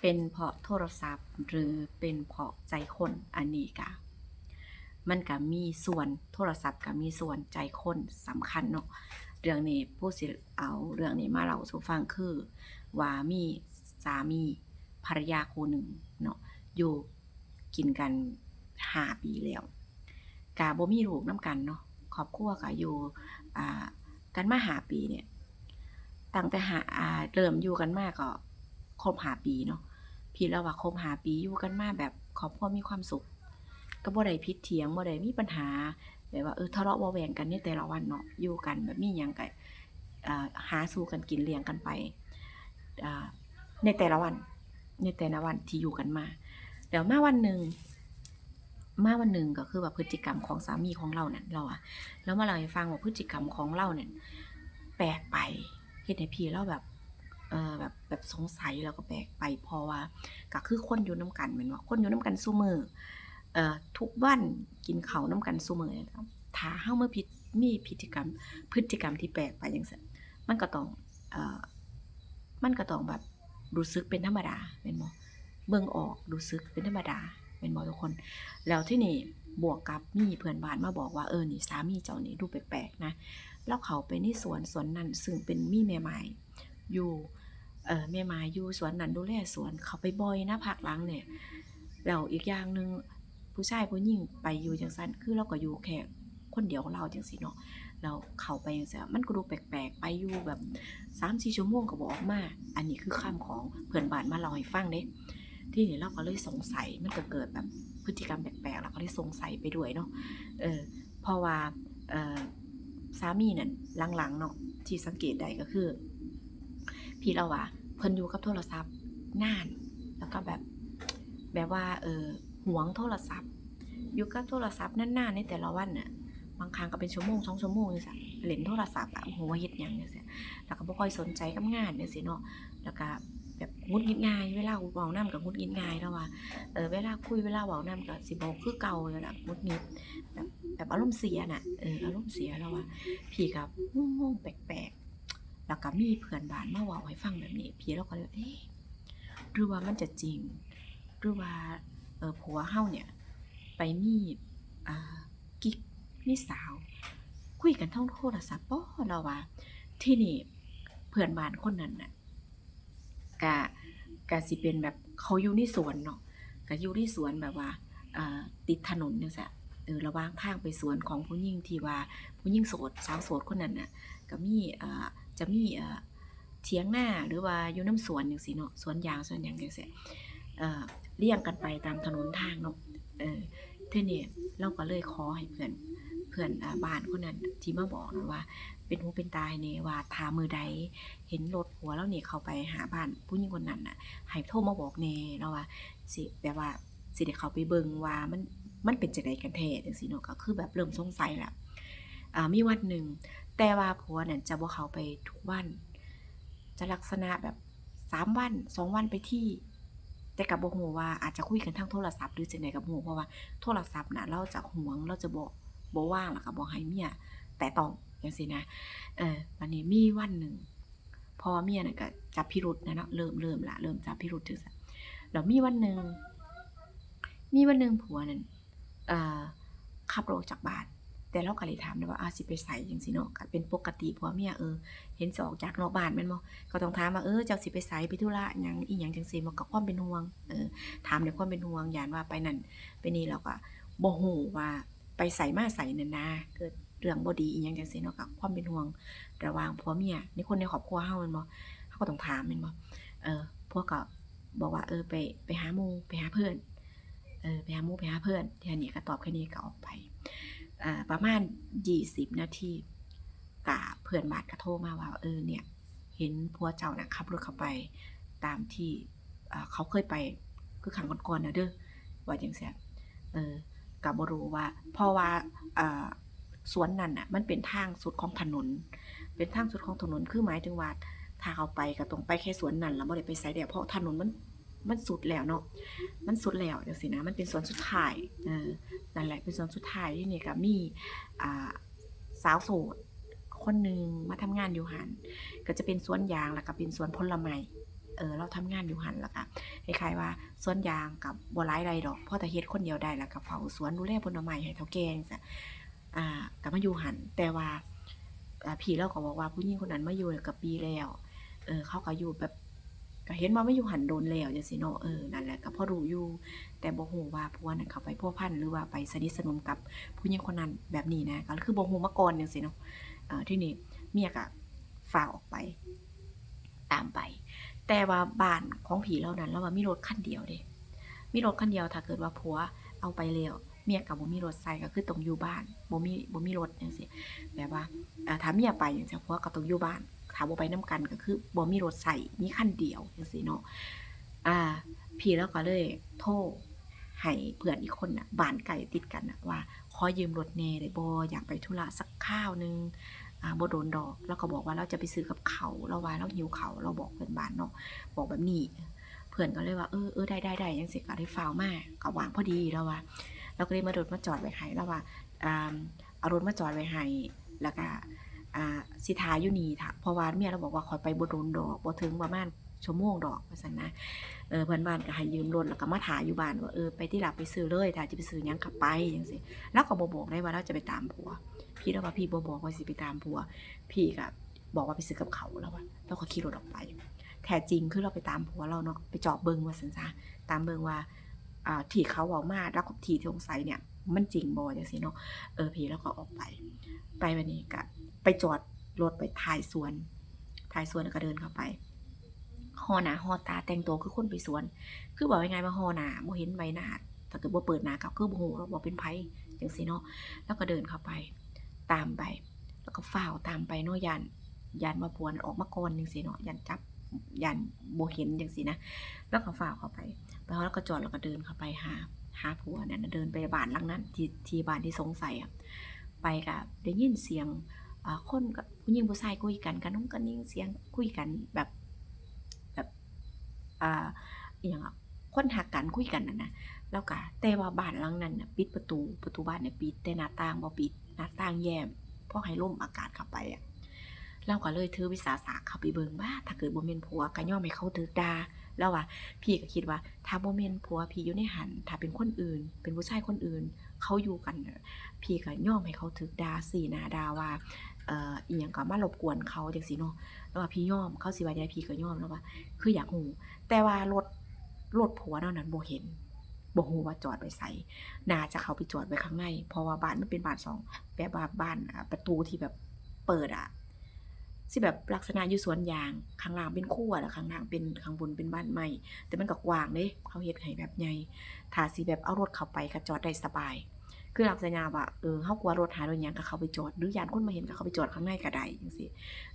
เป็นเพราะโทรศัพท์ หรือเป็นเพราะใจคนอันนี้กะมันก็มีส่วนโทรศัพท์ก็มีส่วนใจคนสำคัญเนาะเรื่องนี้ผู้สิเอาเรื่องนี้มาเล่าสู่ฟังคือว่ามีสามีภรรยาคู่หนึ่งเนาะอยู่กินกันห้าปีแล้วกะบ่มีลูกนํกันเนาะครอบครัวก็อยู่อ่ากันมาหาปีเนี่ยตั้งแต่หาอ่าเริ่มอยู่กันมากก็ครบหาปีเนาะ พี่เล่าว่าครบหาปีอยู่กันมาแบบครอบครัวมีความสุข ก็บ่ได้ผิดเถียงบ่ได้มีปัญหาแบบว่าเออทะเลาะเบาะแวงกันในแต่ละวันเนาะอยู่กันแบบมีหยังก็อ่าหาสู่กันกินเลี้ยงกันไปในแต่ละวัน ในแต่ละวันที่อยู่กันมาแล้วมาวันหนึ่งมาวันหนึ่งก็คือว่าพฤติกรรมของสามีของเรานั่นเราอะแล้วมาเล่าให้ฟังว่าพฤติกรรมของเราเนี่ยแปลกไปเฮ็ดให้พี่เราแบบ เออแบบแบบสงสัยแล้วก็แปลกไปเพราะว่าก็คือคนอยู่นํกันแม่นบ่คนอยู่นํกันซุมื้อเอ่อทุกวันกินเขาวนํกันซุมื้อนะครับถ้าเฮามาผิดมีพฤติกรรม พฤติกรรมที่แปลกไปจังซั่นมันก็ต้องเอ่อมันก็ต้องแบบรู้สึกเป็นธรรมดาแม่นบ่เบิ่งออกรู้สึกเป็นธรรมดาแม่นบ่ทุกคน แล้วที่นี่บวกกับมีเพื่อนบ้านมาบอกว่าเออนี่สามีเจ้านี่ดูแปลกๆนะแล้วเขาไปในสวนสวนนั้นซึ่งเป็นมีแม่ไม้อยู่ เออแม่ม้อยู่สวนนั้นดูแลสวนเขาไปบ่อยนะภาคหลังเนี่ยแล้วอีกอย่างหนึ่งผู้ชายผู้หญิงไปอยู่จังซั่นคือเราก็อยู่แค่คนเดียวของเราจังซี่เนาะแล้วเข้าไปจังซี่มันก็ดูแปลกๆ ไปอยู่แบบ3-4ชั่วโมงก็บ่ออกมา อันนี้คือคำของเพื่อนบ้านมาเล่าให้ฟังเด้ที่นี้เราก็เลยสงสัยมันก็เกิดแบบพฤติกรรมแปลกๆเราก็เลยสงสัยไปด้วยเนาะเออเพราะว่าเออสามีเนั่นหลังๆเนาะที่สังเกตได้ก็คือ พี่เราว่า เพิ่นอยู่กับโทรศัพท์นาน แล้วก็แบบแบบว่าเออหวงโทรศัพท์ อยู่กับโทรศัพท์นานๆในแต่ละวันน่ะบางครั้งก็เป็นชั่วโมงสองชั่วโมงจังซี่เล่นโทรศัพท์อะโอ้โหว่าเฮ็ดหยังจังซี่แล้วก็บ่ค่อยสนใจกับงานจังซี่เนาะแล้วก็แบบหงุดหงิดง่ายเวลาเว้านำก็หงุดหงิดง่ายแล้วว่าเออเวลาคุยเวลาเว้านำก็สิบ่คือเก่าแล้วล่ะหงุดหงิดแบบแบบอารมณ์เสียน่ะเอออารมณ์เสียแล้วว่าพี่ก็งงๆแปลก แล้วก็มีเพื่อนบ้านมาว้าให้ฟังแบบนี้พี่เราก็เลยเอ๊ะหรือว่ามันจะจริง หรือว่าเออผัวเฮาเนี่ย ไปมีอ่ากิ๊กมีสาว คุยกันทางโทรศัพท์บ่เราว่า ที่นี่เพื่อนบ้านคนนั้นน่ะก็ก็สิเป็นแบบเขาอยู่ในสวนเนาะก็อยู่ในสวนแบบว่าติดถนนจังซี่เออระว่างทางไปสวนของผู้หญิงที่ว่าผู้หญิงโสดสาวโสดคนนั้นน่ะก็มีอ่า จะมีอ่าเถียงหน้าหรือว่าอยู่นำสวนจังซี่เนาะสวนยางสวนยังจังซี่เอ่อเลี่ยงกันไปตามถนนทางเนาะเออทีนี้เราก็เลยขอให้เพื่อนเพื่อนอบ้านคนนั้นที่มาบอกนะว่า เป็นหูเป็นตาให้แหน่ว่าถ้ามือใดเห็นรถผัวเรานี่ยเข้าไปหาบ้านผู้หญิงคนนั้นน่ะให้โทรมาบอกแหน่เราว่าสิแบบว่าสิได้เขาไปเบิ่งว่ามันมันเป็นจังไดกันแท้จังซี่เนาะก็คือแบบเริ่มสงสัยแหล้วอ่ามีวันหนึ่ง แต่ว่าผัวเนั่นจะบ่เขาไปทุกวัน จะลักษณะแบบสามวันสองวันไปที่ แต่ก็บ่ฮู้ว่าอาจจะคุยกันทางโทรศัพท์หรือจังใดก็บ่ฮู้เพราะว่าโทรศัพท์น่ะเราจะห่วงเราจะบ่บ่ว่างแล้วก็บ่ให้เมียแตะต้องจังซี่นะเออวันนี้มีวันหนึ่งพอเมียน่ะก็จับพิรุธนะเนาะเริ่มเริ่มละเริ่มจับพิรุธจังซี่แล้วมีวันหนึ่งมีวันหนึ่งผัวนั่นเอ่อขับรถจากบ้าน แต่เราก็เลยถามนะว่าอาสิไปไสจังซี่เนาะก็เป็นปกติผัวเมียเออ เห็นสอกจากนอกบ้านแม่นบ่ก็ต้องถามว่าเออเจ้าสิไปไสไปธุระหยังอีหยังจังซี่มันก็ความเป็นห่วงเออถามด้วยความเป็นห่วงยานว่าไปนั่นไปนี่แล้วก็บ่ฮู้ว่าไปไสมาไสนั่นนะเกิดเรื่องบ่ดีอีหยังจังซี่เนาะก็ความเป็นห่วงระหว่างผัวเมียในคนในครอบครัวเฮาแม่นบ่เฮาก็ต้องถามแม่นบ่เออพวกก็บอกว่าเออไปไปหาหมู่ไปหาเพื่อนเออไปหาหมู่ไปหาเพื่อนแค่นี้ก็ตอบแค่นี้ก็ออกไป ประมาณ 20 นาทีก็เพื่อนบานก็โทรมาว่าเออเนี่ยเห็นผัวเจ้าน่ะขับรถเข้าไปตามที่เขาเคยไปคือครั้งก่อนๆน่ะเด้อว่าจังซี่เออก็บ่รู้ว่าเพราะว่าสวนนั้นน่ะมันเป็นทางสุดของถนน เป็นทางสุดของถนนคือหมายถึงว่าถ้าเขาไปก็ต้องไปแค่สวนนั้นแล้วบ่ได้ไปไสแล้วเพราะถนนมัน มันสุดแล้วเนาะมันสุดแล้วจังซี่นะมันเป็นสวนสุดท้ายเออนั่นแหละเป็นสวนสุดท้ายที่นี่ก็มีอ่าสาวโสดคนหนึ่งมาทำงานอยู่หันก็จะเป็นสวนยางแล้วก็เป็นสวนผลไม้เออเราทำงานอยู่หันแล้วก็คล้ายๆว่าสวนยางกับบ่หลายไรดอกเพราะแต่เฮ็ดคนเดียวได้แล้วก็เฝ้าสวนดูแลผลไม้ให้เฒ่าแก่จังซี่อ่าก็มาอยู่หันแต่ว่าอ่าพี่เราก็บอกว่าผู้หญิงคนนั้นมาอยู่กับปีแล้ว เออเขาก็อยู่แบบ ก็เห็นว่าไม่อยู่หันโดนแล้วจังซี่เนาะเออนั่นแหละก็พอรู้อยู่ แต่บ่ฮู้ว่าผัวนั้นเขาไปพัวพันหรือว่าไปสนิทสนมกับผู้หญิงคนนั้นแบบนี้นะก็คือบ่ฮู้มาก่อนจังซี่เนาะเอ่อทีนี้เมียก็ฝ่าออกไป ตามไป แต่ว่าบ้านของผีเหล่านั้นแล้วว่ามีรถคันเดียวเด้มีรถคันเดียวถ้าเกิดว่าผัวเอาไปแล้วเมียก็บ่มีรถใส่ก็คือต้องอยู่บ้านบ่มีบ่มีรถจังซี่แบบว่าถ้าเมียไปจังซี่ผัวก็ต้องอยู่บ้าน ถ้าบ่ไปนํกันก็คือบ่มีรถใส่มีคันเดียวจังซี่เนาะอ่า พี่แล้วก็เลยโทรให้เพื่อนอีกคนน่ะบานไกลติดกันน่ะว่าขอยืมรถแหน่ได้บ่อยากไปธุระสักข้าวหนึงอ่าบ่โดนดอกแล้วก็บอกว่าเราจะไปซื้อกับเขาเราว่าเราหิวเขาเราบอกเพื่อนบ้านเนาะบอกแบบนี้ เพื่อนก็เลยว่าเออเออได้ได้ได้จังซี่ก็ได้ฟาวมาก็วางพอดีแล้วว่าเราก็เลยมาโดดมาจอดไว้ให้แล้วว่าอ่าเอารถมาจอดไว้ให้แล้วก็ อ่าสิทาอยู่นี่ค่ะเพราะว่าเมียเราบอกว่าขอไปบ่โดนดอกบ่ถึงประมาณชั่วโมงดอกว่าซั่นนะเออเพื่อนบ้านก็ให้ยืมรถแล้วก็มาถามอยู่บ้านว่าเออไปที่หลับไปซื้อเลยถ้าจะไปซื้อหยังขับไปจังซี่แล้วก็บ่บอกได้ว่าเราจะไปตามผัว พี่แล้วว่าพี่บ่บอกว่าสิไปตามผัว พี่ก็บอกว่าไปซื้อกับเขาแล้วว่าแล้วก็ขี่รถออกไปแท้จริงคือเราไปตามผัวเราเนาะไปจอบเบิงว่าซั่นซะตามเบิงว่าอ่าที่เขาเว้ามาแล้วก็ที่ที่สงสัยเนี่ย มันจริงบ่จังซี่เนาะเออพี่แล้วก็ออกไป ไปวันนี้ก็ ไปจอดรถไปถ่ายสวน ถ่ายสวนแล้วก็เดินเข้าไปหอหนาหอตาแต่งตัวคือคนไปสวน คือบอกยังไงว่าหอหนาบ่เห็นใบหน้าถ้าเกิดบ่เปิดหน้ากับคือบ่ฮู้ว่าบ่เป็นไผจังซี่เนาะแล้วก็เดินเข้าไป ตามไป แล้วก็ฝ้าวตามไปเนาะยันยันมาพวนออกมาก่อนจังซี่เนาะยันจับยันบ่เห็นจังซี่นะ แล้วก็ฝ้าวเข้าไปไปแล้วก็จอดแล้วก็เดินเข้าไปหาหาผัวนั่นน่ะเดินไปบ้านหลังนั้นที่ที่บ้านที่สงสัยอะไปก็ได้ยินเสียง คนกับผู้หญิงผู้ชายคุยกันกันน้องกันนิ่งเสียงคุยกันแบบแบบอ่าอย่างคนหักกันคุยกันน่ะนะแล้วก็แต่ว่าบ้านหลังนั้นนะปิดประตูประตูบ้านเนี่ยปิดแต่หน้าต่างบ่ปิดหน้าต่างแย้มเพราะให้ลมอากาศเข้าไปอะเราก็เลยถือวิสาสะเข้าไปเบิ่งว่าถ้าเกิดบ่แม่นผัวก็ย่อมให้เขาถูกดาแล้วว่าพี่ก็คิดว่าถ้าบ่แม่นผัวพี่อยู่ในหันถ้าเป็นคนอื่น เป็นผู้ชายคนอื่น เขาอยู่กัน พี่ก็ย่อมให้เขาถึกดาสีนาดาว่าเอ่ออีหยังก็มารบกวนเขาจังซี่เนาะแล้วว่าพี่ย่อมเขาสิว่าไดพี่ก็ย่อมแล้วว่า คืออยากหูแต่ว่ารถรถผัวเนานั้นบ่เห็นบ่ฮู้ว่าจอดไปใส่น่าจะเขาไปจอดไว้ข้างใน เพราะว่าบ้านมันเป็นบ้านสองแบบว่าบ้านประตูที่แบบเปิดอะ สิแบบลักษณะอยู่สวนยางข้างล่างเป็นครัวแล้วข้างล่างเป็นข้างบนเป็นบ้านไม้แต่มันก็กว้างเด้เขาเฮ็ดให้แบบใหญ่ถ้าสิแบบเอารถเข้าไปก็จอดได้สบาย คือลักษณะว่าเออเฮากลัวรถหายรถหยังก็เข้าไปจอดหรือยานคนมาเห็นก็เข้าไปจอดข้างในก็ได้จังซี่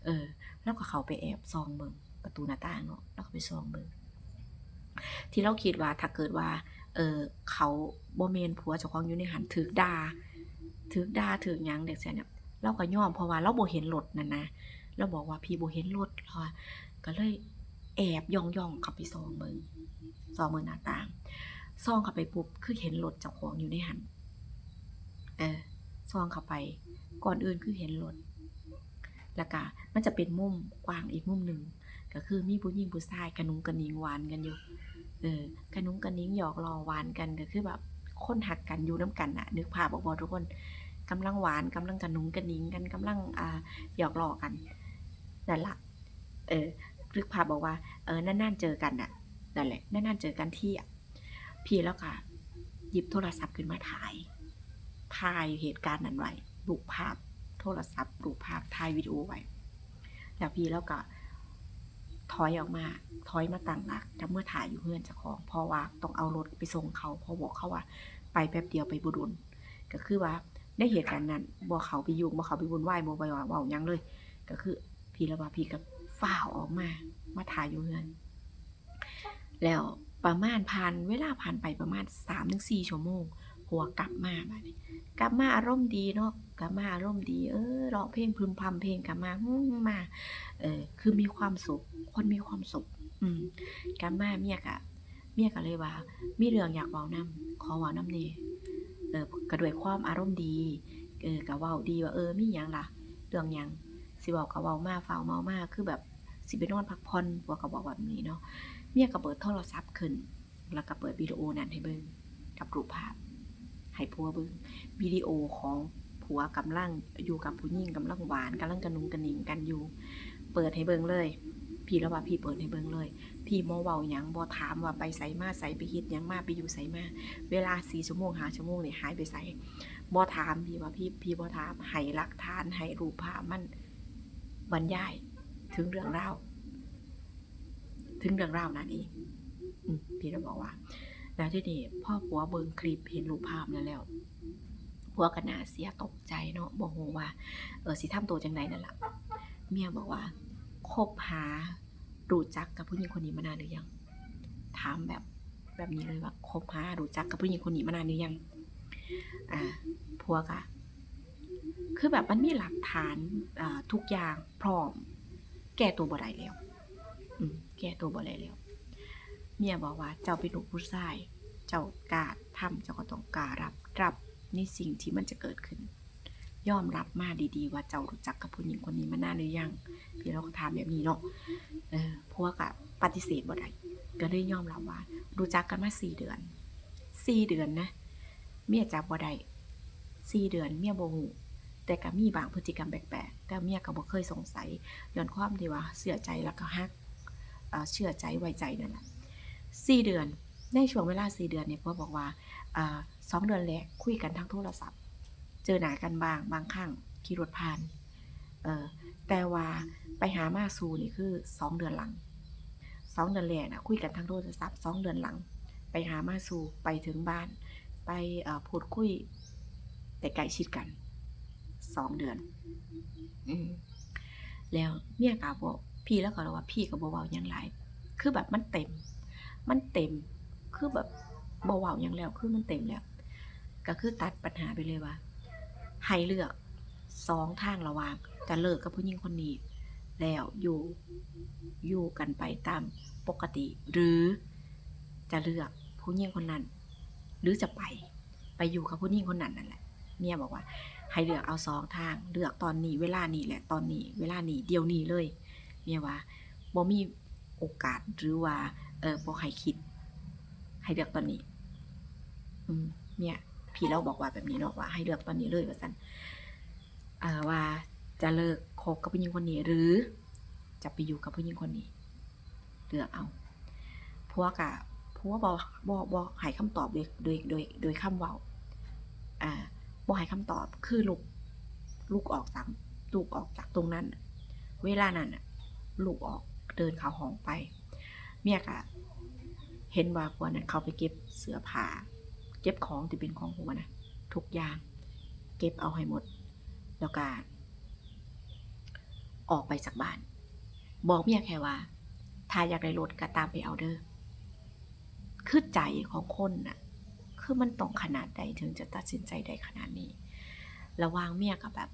เออ แล้วก็เข้าไปแอบซองเบิ่งประตูหน้าต่างเนาะแล้วก็ไปซองเบิ่งที่เราคิดว่าถ้าเกิดว่า เออเขาบ่แม่นผัวเจ้าของอยู่ในหันถูกด่าถูกด่าถูกหยังเด็กเสียเนี่ยเราก็ย่อมเพราะว่าเราบ่เห็นรถนั่นนะ เราบอกว่าพี่บ่เห็นรถเราอะก็เลยแอบย่องๆเข้าไปซองเบิ่งซองเบิ่งหน้าต่างซองเข้าไปปุ๊บคือเห็นรถเจ้าของอยู่ในหันเออซองเข้าไป ก่อนอื่นคือเห็นรถแล้วก็มันจะเป็นมุมกว้างอีกมุมหนึ่งก็คือมีผู้หญิงผู้ชายกระนุงกระนิงหวานกันอยู่เออกระนุงกระนิงหยอกล้อหวานกันก็คือแบบคนหักกันอยู่น้ำกันน่ะนึกภาพบอกบอทุกคนกำลังหวานกำลังกระนุงกระนิงกันกำลังอ่าหยอกล้อกัน นั่นละเออนึกภาพบอกว่า เออนานๆเจอกันน่ะนั่นแหละนานๆเจอกันที่อะพี่แล้วก็หยิบโทรศัพท์ขึ้นมาถ่าย ถ่ายเหตุการณ์นั้นไว้รูปภาพโทรศัพท์รูปภาพถ่ายวิดีโอไว้ แล้วพี่แล้วก็ถอยออกมาถอยมาตั้งหลักจะเมื่อถ่ายอยู่เพื่อนจ้าของเพราะว่าต้องเอารถไปส่งเขาเพราะบอกเขาว่า ไปแป๊บเดียวไปบุรุนก็คือว่าได้เหตุการณ์นั้นบ่เขาไปยุ่งบ่เขาไปวุ่นวายบ่ไปว่าเว้าหยังเลย ก็คือ พี่แล้วาพี่ก็ฝ้าวออกมา มาถ่ายอยู่เพื่อน แล้วประมาณผ่านเวลาผ่านไปประมาณ3-4ชั่วโมง หัวกลับมาบัดนี้กลับมาอารมณ์ดีเนาะกลับมาอารมณ์ดี เออร้องเพลงพึมพำเพลงกลับมาฮึ่มมา เออ คือมีความสุข คนมีความสุข อืมกลับมาเมียกะเมียก็เลยว่า มีเรื่องอยากเว้านํขอเว้านํแหน่เออก็ด้วยความอารมณ์ดี เออก็เว้าดีว่าเออมีหยังล่ะ เรื่องหยัง สิเว้าก็เว้ามาฟ้าวเมามาคือแบบสิไปนอนพักผ่อนผัวก็บอกแบบนี้เนาะเมียก็เปิดโทรศัพท์ขึ้น แล้วก็เปิดวิดีโอนั้นให้เบิ่งกับรูปภาพให้ผัวเบิ่งวิดีโอของผัวกำลังอยู่กับผู้หญิงกำลังหวานกำลังกระนุงกระหนิงกันอยู่ เปิดให้เบิ่งเลย พี่แล้วว่าพี่เปิดให้เบิ่งเลย พี่บ่เว้าหยังบ่ถามว่าไปไสมาไสไปเฮ็ดหยังมาไปอยู่ไสมาเวลา4ชั่วโมง5ชั่วโมงนี่ยหายไปไสบ่ถามพี่ว่าพี่พี่บ่ถามให้หลักฐานให้รูปภาพมัน บรรยายถึงเรื่องราวถึงเรื่องราวนั่นเองอืมพี่ก็บอกว่า แล้วที่นี่พ่อผัวเบิ่งคลิปเห็นรูปภาพนั้นแล้วผัวก็น่าเสียตกใจเนาะบ่ฮู้ว่า เออสิทำตัวจังไดนั่นล่ะเมียบอกว่าคบหารู้จักกับผู้หญิงคนนี้มานานหรือยัง ถามแบบแบบนี้เลยว่าคบหารู้จักกับผู้หญิงคนนี้มานานหรือยัง อ่าผัวกะ คือแบบมันมีหลักฐานทุกอย่างพร้อม แก้ตัวบ่ได้แล้วแก้ตัวบ่ได้แล้ว เมียบอกว่าเจ้าเป็นลูกผู้ชาย เจ้ากล้าทำเจ้าก็ต้องการับรับในสิ่งที่มันจะเกิดขึ้น ยอมรับมาดีๆ ว่าเจ้ารู้จักกับผู้หญิงคนนี้มานานหรือยังพี่เราก็ถามแบบนี้เนาะเออพวกอะปฏิเสธบ่ได้ก็เลยยอมรับว่า รู้จักกันมาสี่เดือนสี่เดือนนะ เมียจับบ่ได้สี่เดือนเมียบ่ฮู้ แต่ก็มีบางพฤติกรรมแปลกๆ แต่เมียก็บ่เคยสงสัยย้อนความที่ว่าเชื่อใจแล้วก็ฮักเชื่อใจไว้ใจนั่นแหละสี่เดือน ในช่วงเวลาสี่เดือนเนี่ยพ่อบอกว่าสองเดือนแรกคุยกันทางโทรศัพท์ เจอหน้ากันบางบางครั้งขี่รถผ่านเออแต่ว่าไปหามาซูนี่คือสองเดือนหลังสองเดือนแรกนะคุยกันทางโทรศัพท์สองเดือนหลัง ไปหามาซูไปถึงบ้าน ไปพูดคุยแต่ใกล้ชิดกัน สองเดือน อืมแล้วเมียกาบอกพี่แล้วก็เลยว่าพี่ก็บ่เว้าหยังหลายคือแบบมันเต็ม มันเต็ม คือแบบบ่เว้าหยังแล้ว คือมันเต็มแล้ว ก็คือตัดปัญหาไปเลยว่าให้เลือกสองทางระหว่างจะเลิกกับผู้หญิงคนนี้ แล้วอยู่อยู่กันไปตามปกติ หรือจะเลือกผู้หญิงคนนั้น หรือจะไปไปอยู่กับผู้หญิงคนนั้นนั่นแหละเมียบอกว่า ให้เลือกเอาสองทาง เลือกตอนนี้ เวลานี้แหละตอนนี้ เวลานี้เดี๋ยวนี้เลยเมียว่าบ่มีโอกาสหรือว่าเออบ่ให้คิด ให้เลือกตอนนี้ อืมเนี่ยพี่เราบอกว่าแบบนี้เนาะว่าให้เลือกตอนนี้เลยว่าซั่นอ่าว่าจะเลิกคบกับผู้หญิงคนนี้หรือ จะไปอยู่กับผู้หญิงคนนี้ เลือกเอาพว่ากะพว่าบ่บ่บ่ให้คำตอบโดยโดยโดยโดยคำเว้าอ่า บ่ให้คำตอบคือลูกลูกออกจากลูกออกจากตรงนั้น เวลานั้นลูกออกเดินเข้าห้องไป เมียกะเห็นว่าพวกนั้นเขาไปเก็บเสื้อผ้าเก็บของที่เป็นของหัวนะทุกอย่าง เก็บเอาให้หมด แล้วก็ออกไปจากบ้าน บอกเมียแค่ว่า ถ้าอยากได้รถก็ตามไปเอาเด้อคือใจของคนน่ะ คือมันต้องขนาดใดถึงจะตัดสินใจได้ขนาดนี้ ระวางเมียกับแบบ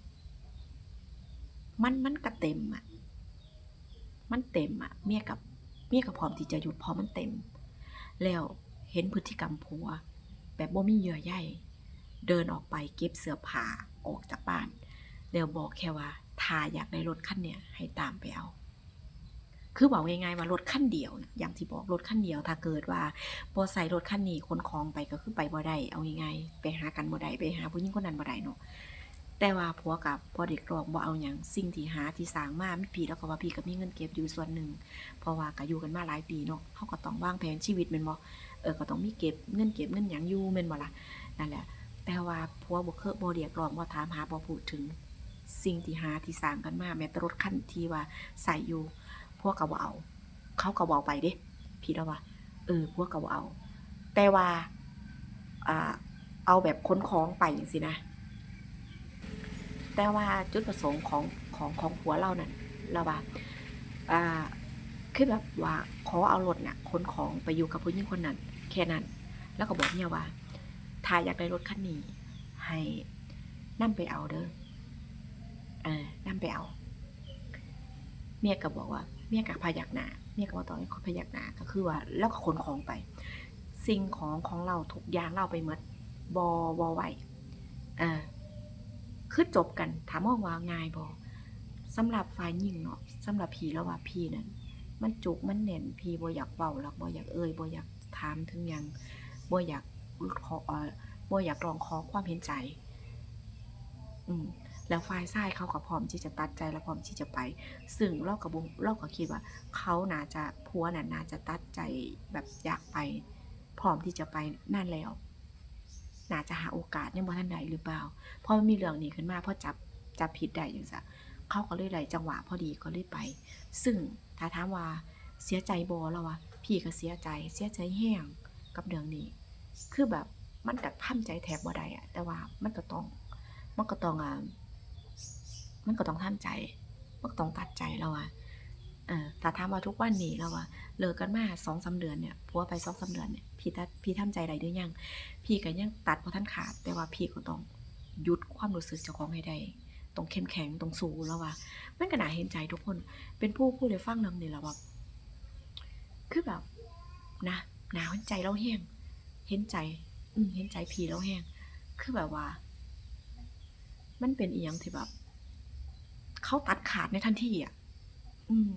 มันมันก็เต็มอะ มันเต็มอะ เมียกับเมียกับพร้อมที่จะหยุดพราะมันเต็ม แล้วเห็นพฤติกรรมผัว แบบบ่มีเยื่อใยเดินออกไปเก็บเสื้อผ้าออกจากบ้าน แล้วบอกแค่ว่าถ้าอยากได้รถคันเนี้ยให้ตามไปเอา คือบอกง่ายๆว่ารถคันเดียวนะอย่างที่บอกรถคันเดียว ถ้าเกิดว่าบ่ใส่รถคันนี้ขนของไปก็คือไปบ่ได้เอาง่ายๆไปหากันบ่ได้ไปหาผู้หญิงคนนั้นบ่ได้เนาะแต่ว่าผัวกับพอเด็กรองบ่เอาหยังสิ่งที่หาที่สร้างมามีพี่แล้วก็ว่าพี่ก็มีเงินเก็บอยู่ส่วนหนึ่งเพราะว่าก็อยู่กันมาหลายปีเนาะเขาก็ต้องวางแผนชีวิตแม่นบ่เออก็ต้องมีเก็บเงินเก็บเงินหยังอยู่แม่นบ่ล่ะนั่นแหละ แต่ว่าผัวบ่เคยบ่เรียกร้องบ่ถามหาบ่พูดถึง สิ่งที่หาที่สร้างกันมาแม้แต่รถคันที่ว่าใส่อยู่ พวกก็บ่เอา เขาก็บ่เอาไปเด้พี่แล้วว่าเออ พวกก็บ่เอา แต่ว่าอ่าเอาแบบขนของไปจังซี่นะ แต่ว่าจุดประสงค์ของของของผัวเรานั่นเราว่าอ่าคือแบบว่าขอเอารถน่ะขนของไปอยู่กับผู้หญิงคนนั้น แค่นั้น แล้วก็บอกเมียว่าถ้าอยากได้รถคันนี้ให้นั่ไปเอาเด้อเออนั่ไปเอา เมียก็บอกว่า เมียก็พยักหน้าเมียก็บอกต่อให้เขาพยักหน้าก็คือว่าแล้วก็ขนของไป สิ่งของของเราทุกอย่างเราไปหมดบอบอไหวเออคือจบกัน ถามว่าว่าง่ายบอสำหรับฝ่ายหญิงเนาะสำหรับพี่แล้วว่าพี่นั่นมันจุกมันแน่นพี่บ่อยากเว้าแล้วบ่อยากเอ่ยบ่อยากถามถึงยังบ่อยากขอเอ่อบอยากร้องขอความเห็นใจ อืม แล้วฝ่ายชายเขาก็พร้อมที่จะตัดใจและพร้อมที่จะไป ซึ่งเราก็บ่เราก็คิดว่า เขาน่าจะผัวน่ะน่าจะตัดใจแบบอยากไป พร้อมที่จะไปนั่นแล้วน่าจะหาโอกาสยังบ่ทันใดหรือเปล่าพอมันมีเรื่องนี้ขึ้นมาพอจับจับผิดได้จังซะเขาก็เลยได้จังหวะพอดีก็เลยไป ซึ่งถ้าถามว่าเสียใจบ่แล้ววะพี่ก็เสียใจเสียใจแห้งกับเรื่องนี้ คือแบบมันก็ทำใจแทบบ่ได้อะแต่ว่ามันก็ต้องมันก็ต้องอ่า มันก็ต้องทำใจมันก็ต้องตัดใจแล้วอะเออถ้าถามว่าทุกวันนี้แล้วอะเลิกกันมาสองสาเดือนเนี่ยผัวไปสองสาเดือนเนี่ยพี่ตัดพี่ทำใจได้หรือยัง พี่ก็ยังตัดบ่ทันขาด แต่ว่าพี่ก็ต้องหยุดความรู้สึกเจ้าของให้ได้ต้องเข้มแข็งต้องสู้แล้วว่ามันก็น่าเห็นใจทุกคน เป็นผู้ผู้ได้ฟังนำนี่และว่าคือแบบนะหนาวเห็นใจเราแห้งเห็นใจ อืเห็นใจพี่เราแห้งคือแบบว่า มันเป็นอีหยังที่แบบ เขาตัดขาดในทันทีอะ อืม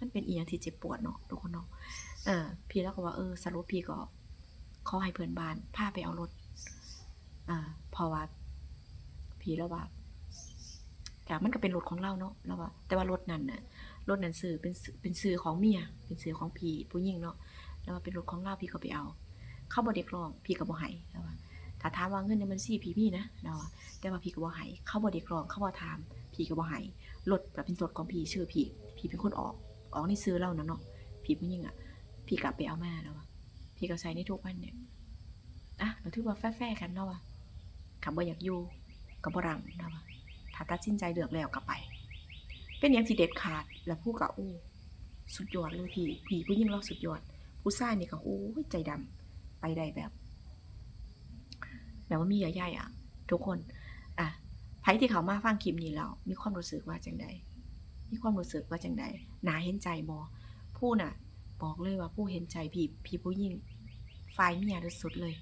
มันเป็นอีหยังที่เจ็บปวดเนาะทุกคนเนาะเออ พี่แล้วก็ว่าเออสรุปพี่ก็ขอให้เพื่อนบ้านพาไปเอารถ อ่าพราะว่า พี่แล้วว่าแต่มันก็เป็นรถของเราเนาะแล้วว่าแต่ว่ารถนั้นน่ะรถนั้นซื้อเป็นซื้อเป็นซื้อของเมีย เป็นซื้อของพี่ผู้หญิงเนาะแล้วว่าเป็นรถของเราพี่ก็ไปเอา เข้าบ่เด็กร้อง พี่ก็บ่ให้แล้วว่าถ้าถามว่าเงินในบัญชีพี่มีนะเราอะแต่ว่าพี่ก็บ่ให้เข้าบ่เด็กร้องเข้าบ่ถาม พี่ก็บ่ให้รถก็เป็นรถของพี่ชื่อพี่ พี่เป็นคนออก ออกในซื้อเรานะเนาะพี่ผู้หญิงอะพี่กลับไปเอามาแล้วอะพี่ก็ใช้ในทุกวันเนี่ยอะเราถือว่าแฟร์ๆกันเนาะว่ะขับบ่อยากอยู่กับบ่รังเนาะวะถ้าตัดสินใจเลือกแล้วก็ไป เป็นอย่างที่เด็ดขาดแล้วผู้ก็โอ้สุดยอดเลยพี่พี่ผู้หญิงเราสุดยอด ผู้ชายนี่ก็โอ้ยใจดำไปได้แบบ แบบว่ามีใหญ่ๆอะ ทุกคน ไผที่เขามาฟังคลิปนี้แล้ว มีความรู้สึกว่าจังใดมีความรู้สึกว่าจังใดหนาเห็นใจบ่ผู้น่ะ บอกเลยว่าผู้เห็นใจพี่พี่ผู้หญิงฝ่ายเมียที่สุดเลย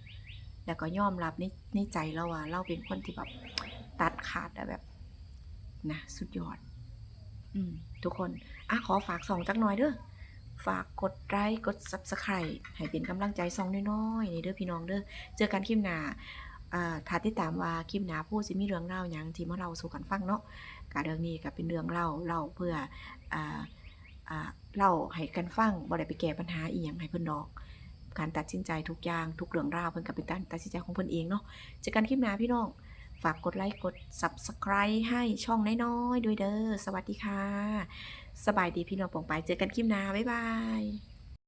แล้วก็ยอมรับในในใจเราว่า เราเป็นคนที่แบบตัดขาดแบบนะสุดยอด อืม ทุกคนอะขอฝากสองจักหน่อยเด้อฝากกดไลค์กด Subscribe ให้เป็นกำลังใจส่องน้อยๆในเด้อพี่น้องเด้อเจอกันคลิปหน้า ถ้าติดตามว่าคลิปหนาผู้สิมีเรื่องเล่าหยังที่มาเล่าสู่กันฟังเนาะกะเรื่องนี้ก็เป็นเรื่องเล่าเล่าเพื่อออเล่าให้กันฟังบ่ได้ไปแก้ปัญหาอีหยังให้เพิ่นดอก การตัดสินใจทุกอย่างทุกเรื่องราวเพิ่นก็เป็นการตัดสินใจของเพิ่นเองเนาะเจอกันคลิปหน้าพี่น้องฝากกดไลค์กด Subscribe ให้ช่องน้อยๆด้วยเด้อสวัสดีค่ะ สบายดีพี่น้องปองไปเจอกันคลิปหน้าบ๊ายบาย